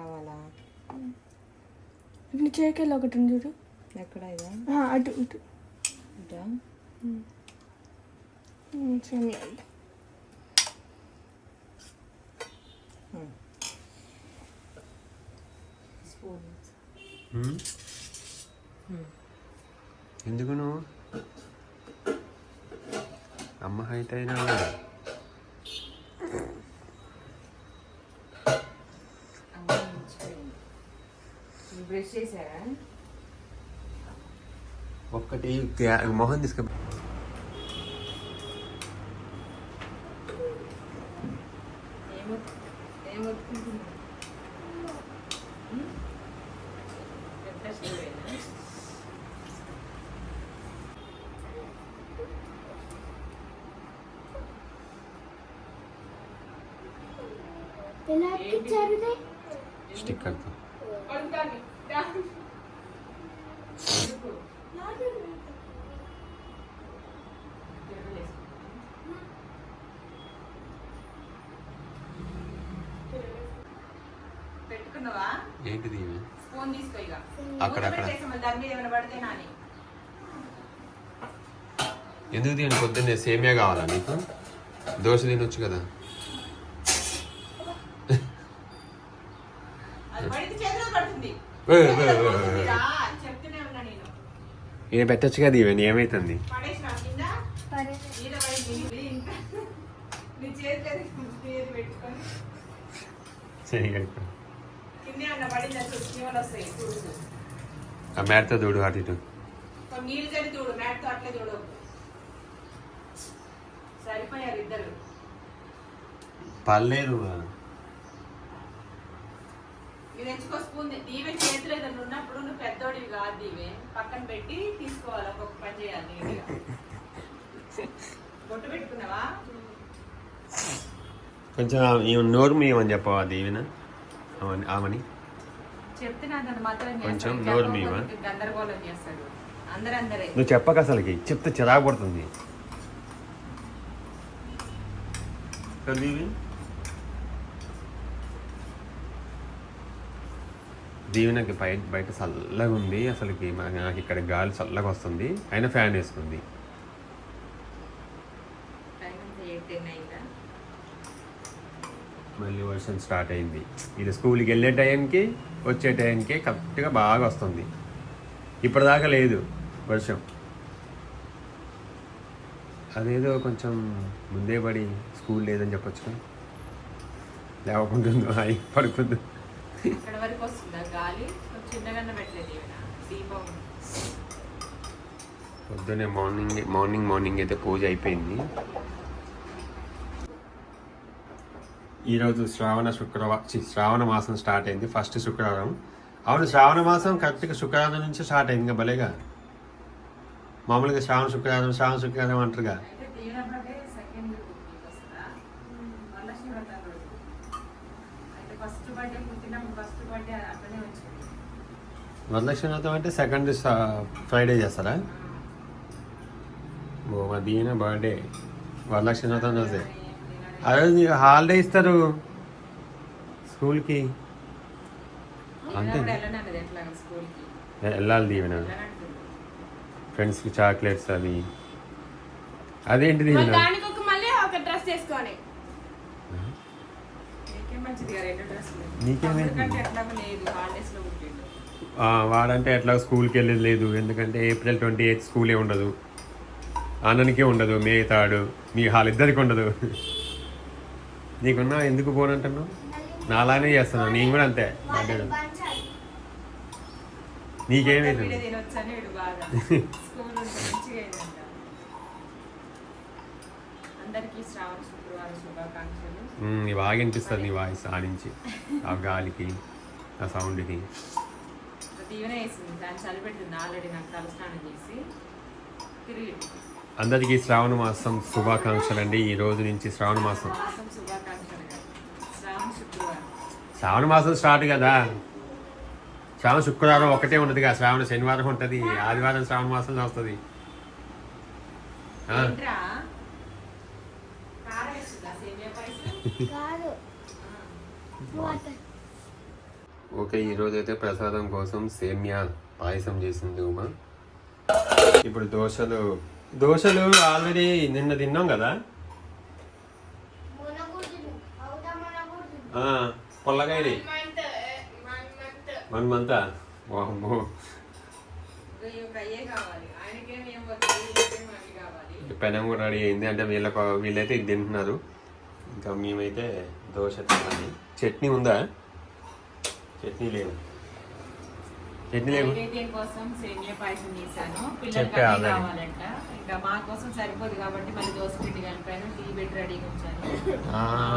కావాలా? నీ చేకెళ్ళి ఒకటి ఉంది చూడు. ఎక్కడ ఇదా? ఆ, అటు ఇటు. ఇదా? ఎందుకు నువ్వు? అమ్మ హైట్ అయినా ఒక్కటి గ్యా- మొహం తీసుకు. ఏమో ఏమొత్తుకుంటున్నా పెద్ద స్టోరేనా ఎలా ఇచ్చారు ఇది? స్టిక్కర్తో పెట్టుకున్నావా ఏంటిది? ఫోన్ తీసుకో అక్కడ, అక్కడ. ఎందుకు దీని పొద్దున్నే సేమియా కావాలా నీకు? దోశ తినొచ్చు కదా. ఈయన పెట్టచ్చు కదా ఇవన్నీ ఏమైతుంది? పడేసిన ఆ మ్యాట్తో దూడు అటు ఇటు. నీళ్ళు మ్యాట్తో అట్లే సరిపోయారు ఇద్దరు. పర్లేదు ఇది తెచ్చుకో స్పూన్ దీవె చేతిలో ఏదైనా ఉన్నప్పుడు నువ్వు పెద్దోడివి కాదు పక్కన పెట్టి తీసుకోవాలి ఒక్కొక్క పని చేయాలి నీట్గా బొట్టు పెట్టుకున్నావా? కొంచెం నోరు మీయమని చెప్పవా దీవెన? ఆమెని? కొంచెం. నోరు మీవా? నువ్వు చెప్పక అసలుకి. చెప్తే చిరాకు పడుతుంది. దీవెనకి బయట బయట చల్లగా ఉంది. అసలుకి నాకు ఇక్కడ గాలి చల్లగా వస్తుంది. అయినా ఫ్యాన్ వేసుకుంది. మళ్ళీ వర్షం స్టార్ట్ అయింది. ఇది స్కూల్కి వెళ్ళే టైంకి వచ్చే టైంకి కరెక్ట్గా బాగా వస్తుంది. ఇప్పటిదాకా లేదు వర్షం. అదేదో కొంచెం ముందే పడి స్కూల్ లేదని చెప్పొచ్చు లేవకుంటుందో అయి పడుకుందో. పొద్దున్నే మార్నింగ్ మార్నింగ్ మార్నింగ్ అయితే పూజ అయిపోయింది. ఈరోజు శ్రావణ శుక్రవారం శ్రావణ మాసం స్టార్ట్ అయింది ఫస్ట్ శుక్రవారం. అవును శ్రావణ మాసం కరెక్ట్గా శుక్రవారం నుంచి స్టార్ట్ అయింది ఇంకా భలేగా. మామూలుగా శ్రావణ శుక్రవారం శ్రావణ శుక్రవారం అంటారుగా. వరలక్ష్మి వ్రతం అంటే సెకండ్ ఫ్రైడే చేస్తారా? ఓ మా దీన బర్త్డే వరలక్ష్మి వ్రతం రోజే. నీకు హాలిడే ఇస్తారు స్కూల్కి. అంతే. వెళ్ళాలి దీవెన. ఫ్రెండ్స్కి చాక్లెట్స్ అవి. అదేంటి దీవెన? వాడంటే ఎట్లా స్కూల్కి వెళ్ళేది లేదు. ఎందుకంటే ఏప్రిల్ ట్వంటీ ఎయిత్ స్కూలే ఉండదు. అన్ననికే ఉండదు మే తాడు మీ వాళ్ళిద్దరికి ఉండదు. నీకున్నా ఎందుకు పోనంటున్నావు నాలానే చేస్తున్నావు. నేను కూడా అంతే. అంటే నీకేమైంది బాగా. నీ వినిపిస్తుంది నీ వాయిస్ ఆ నుంచి. ఆ గాలికి ఆ సౌండ్కి. అందరికీ శ్రావణ మాసం శుభాకాంక్షలు అండి ఈ రోజు నుంచి శ్రావణ మాసం. శ్రావణ మాసం స్టార్ట్ కదా. శ్రావణ శుక్రవారం ఒకటే ఉంటుంది కదా శ్రావణ శనివారం ఉంటుంది. ఆదివారం శ్రావణ మాసం వస్తుంది. ఓకే ఈరోజు అయితే ప్రసాదం కోసం సేమ్యా పాయసం చేసింది ఉమా. ఇప్పుడు దోశలు దోశలు ఆల్రెడీ నిన్న తిన్నాం కదా ఆ, పొల్లగాయని వన్ మంత్? వామ్మో. పెనం కూడా రెడీ అయింది. అంటే వీళ్ళకు వీళ్ళైతే ఇది తింటున్నారు. ఇంకా మేమైతే దోశ తినాలి. చట్నీ ఉందా? చట్నీ లేదు. చట్నీ కోసం సేమియా పాయసం చేశాను. పిల్లలకి. కావాలంట. ఇంకా మా కోసం సరిపోదు కాబట్టి మళ్ళీ దోశ పిండి కలిపాను. టీ పెట్టి రెడీగా ఉంచాను.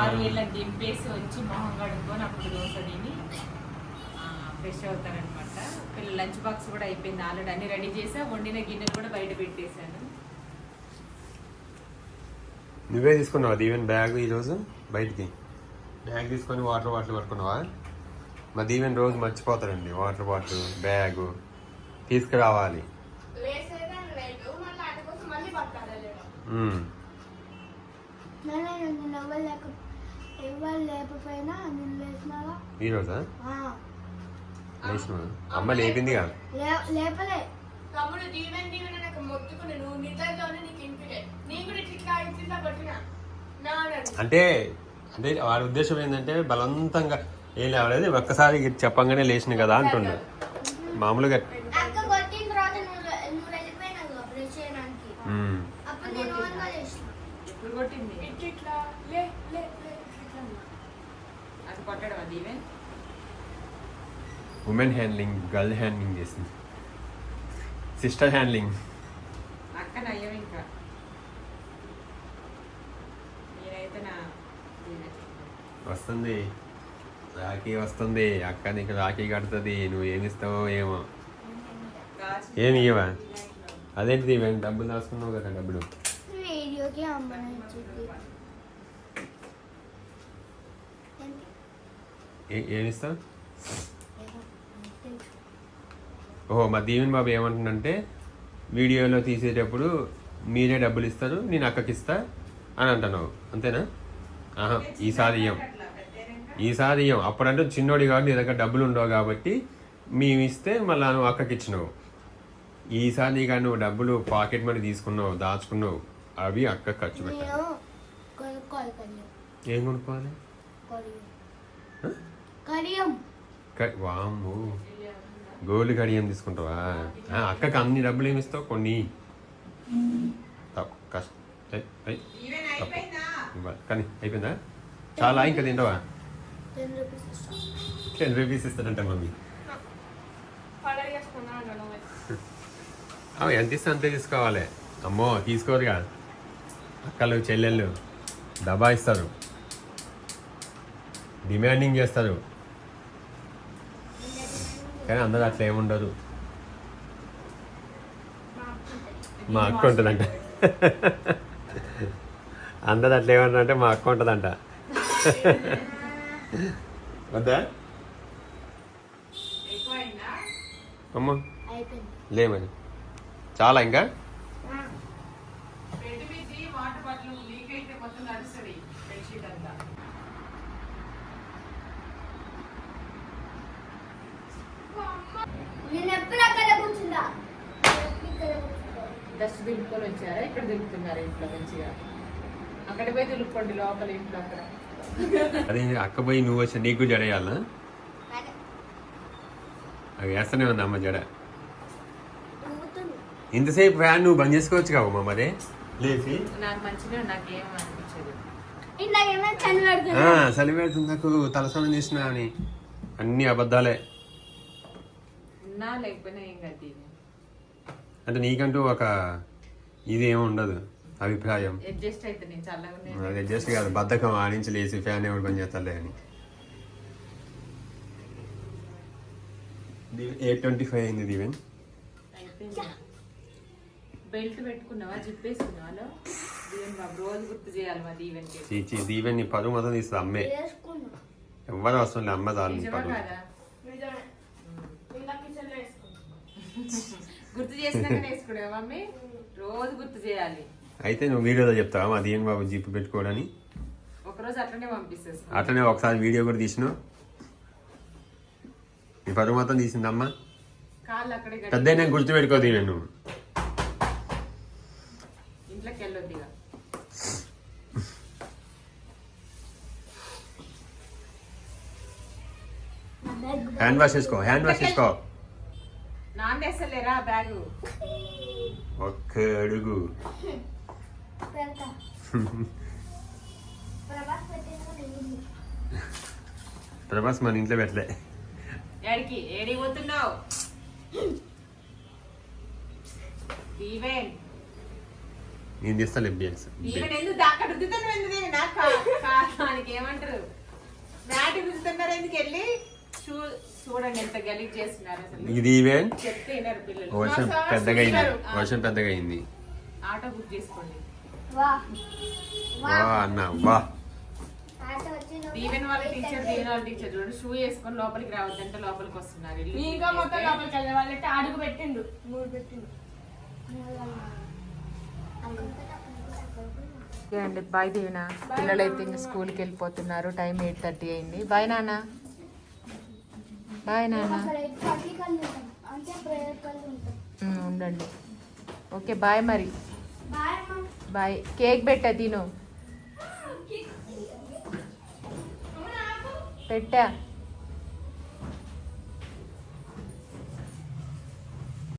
ఆరు దింపేసి వచ్చి మొహం కడుక్కొని అప్పుడు దోశ తిని ఫ్రెష్ అవుతారనమాట పిల్లల లంచ్ బాక్స్ కూడా అయిపోయింది ఆల్రెడీ. అన్ని రెడీ చేసా. వండిన గిన్నెలు కూడా బయట పెట్టేశాను. నువ్వే తీసుకున్నావా దీవెన్ బ్యాగ్ ఈరోజు? బయటికి? బ్యాగ్ తీసుకొని వాటర్ బాటిల్ పట్టుకున్నావా? మా దీవెన్ రోజు మర్చిపోతాడండి. వాటర్ బాటిల్ బ్యాగ్ తీసుకురావాలి. ఈరోజా? లేచిన అమ్మ లేపిందిగా లే- లేపలే. తమ్ముడు దీవెన్ దీవెన్ నాకు మొత్తుకుని నువ్వు నిద్రలోనే నీకు ఇంటికే. నీ కూడా ఇట్లా ఇట్లా పట్టిన. నా అన్నాడు. అంటే అంటే వాడి ఉద్దేశం ఏంటంటే బలవంతంగా ఏం లేవలేదు ఒక్కసారి చెప్పంగానే లేచిన కదా అంటుండు మామూలుగా ఉమెన్ హ్యాండ్లింగ్ గర్ల్ హ్యాండ్లింగ్ చేసింది. Sister handling. అక్క నయ్యం ఇంకా. నేనైతే నా ఈయన. వస్తుంది. రాఖీ వస్తుంది అక్క నీకు రాఖీ కడుతుంది నువ్వు ఏమిస్తావో ఏమో. ఏమి ఇవ్వవా అదేంటిది ఇవేం డబ్బులు దాచుకున్నావు కదా డబ్బులు? ఏమిస్తావు ఓహో మా దీవెన్ బాబు ఏమంటుందంటే వీడియోలో తీసేటప్పుడు మీరే డబ్బులు ఇస్తారు నేను అక్కకి ఇస్తా అని అంటున్నావు. అంతేనా? ఆహా ఈసారి ఇయ్యం. ఈసారి ఇయ్యం అప్పుడంటే చిన్నోడి కాబట్టి నీ దగ్గర డబ్బులు ఉండవు కాబట్టి మేము ఇస్తే మళ్ళీ నువ్వు అక్కకి ఇచ్చినావు. ఈసారి నీకు నువ్వు డబ్బులు పాకెట్ మనీ తీసుకున్నావు దాచుకున్నావు అవి అక్క ఖర్చు పెట్టావు ఏం కొనుక్కోవాలి? వామ్మో. గోల్డ్ కడియం తీసుకుంటావా? అక్కకి అన్ని డబ్బులు ఏమి ఇస్తావు? కొన్ని. తప్పు. కష్టం. కానీ అయిపోయిందా? చాలా ఇంకా తింటావా? టెన్ రూపీస్ ఇస్తాను టెన్ రూపీస్ ఇస్తాడంట మమ్మీ. ఎంత ఇస్తే అంతే తీసుకోవాలి. అమ్మో తీసుకోరుగా. అక్కలు చెల్లెళ్ళు డబ్బా ఇస్తారు. డిమాండింగ్ చేస్తారు. కానీ అందరూ అట్లా ఏముండరు మా అక్క ఉంటుందంట. అందరు అట్లా ఏమన్నా అంటే మా అక్క ఉంటుందంట. వద్దా? అమ్మ. లేమని చాలా ఇంకా? బెడ్ మీద వాటర్ బాటిల్ లీక్ అయితే మొత్తం నడుస్తుంది బెడ్షీట్ అంతా. నేను ఎప్పుడు అక్కడ కూర్చుందా ఎప్పుడు ఇక్కడ కూర్చుందా డస్ట్ దులుపుకొని వచ్చారా? ఇక్కడ దులుపుతున్నారు ఇంట్లో మంచిగా. అక్కడ పోయి దులుపుకోండి లోపల ఇంట్లో అక్కడ. అదే అక్క పోయి నువ్వు వచ్చి నీకు జడ వేయాలనా అదే అవి వేస్తూనే ఉంది అమ్మ జడ. ఇంతసేపు ఫ్యాన్ నువ్వు బంద్ చేసుకోవచ్చు కావు మరే? లేచి నాకు మంచిగా నాకేం అనిపించదు. ఇందాకేమో చని ఆ, పెడుతున్నా చలి పెడుతుంది నాకు తలస్నానం చేసిన అని. అన్ని అబద్ధాలే. అంటే నీకంటూ ఒక ఇది ఏమి ఉండదు. అభిప్రాయం. అడ్జస్ట్. అది జస్ట్ కాదు బద్ధకం ఆడించి లేచి ఫ్యాన్ ఎవరు పని చేస్తారులే అని. ఎయిట్ ట్వంటీ ఫైవ్ అయింది దీవెన్. బెల్ట్ పెట్టుకున్నావా జిప్ వేసుకున్నావా దీవెన్ బాబు రోజు గుర్తు చేయాలి మా దీవెన్కి. చీచి దీవెన్ నీ పరువు మొత్తం తీస్తుంది అమ్మే. అవసరం లేదు అమ్మ చాలు నీ పరువు. గుర్తు చేసినాక రోజు గుర్తు చేయాలి. అయితే నువ్వు వీడియోలో చెప్తావా? మా దీవెన్ బాబు జిప్పు పెట్టుకోవడని అట్లనే ఒకసారి వీడియో కూడా తీసినావు. నీ పరువు మొత్తం తీసిందమ్మా. పెద్ద నేను గుర్తుపెట్టుకోదు నేను హ్యాండ్ వాష్ చేసుకో హ్యాండ్ వాష్ చేసుకో. నాన్న బ్యాగు? ఒక్క అడుగు. ప్రభాస్ మన ఇంట్లో పెట్టలే. ఏడికి? ఏడికి పోతున్నావు? ఈవెన్ నేను తీస్తా లిబియన్స్ ఈవెన్ ఎందుకు అక్కడ రుద్దుతాను ఎందుకు నాకు దానికి ఏమంటారు? మ్యాట్ రుద్దుతున్నారు ఎందుకు వెళ్ళి? చూడండి ఎంత గలీజ్ చేస్తున్నారు ఇది ఈవెంట్? చెప్తే వినరు పిల్లలు. వర్షం పెద్దగా అయింది. వర్షం పెద్దగా అయింది. ఆటో బుక్ చేసుకోండి. వా. అన్న వా. దీవెన్ వాళ్ళ టీచర్ దీవెన్ వాళ్ళ టీచర్ చూడండి షూ వేసుకొని లోపలికి రావద్దంటే లోపలికి వస్తున్నారు. ఇల్లు ఇంకా మొత్తం లోపలికి వెళ్ళే వాళ్ళైతే అడుగు పెట్టిండు. మూడు పెట్టిండు. ఓకే అండి బాయ్ దీవెన. పిల్లలు అయితే ఇంకా స్కూల్కి వెళ్ళిపోతున్నారు. టైం ఎయిట్ థర్టీ అయింది. బాయ్ నాన్న. బాయ్ నాన్న. ఉండండి. ఓకే బాయ్ మరి. బాయ్ అమ్మ. బాయ్. కేక్ పెట్టా తిను. పెట్టా.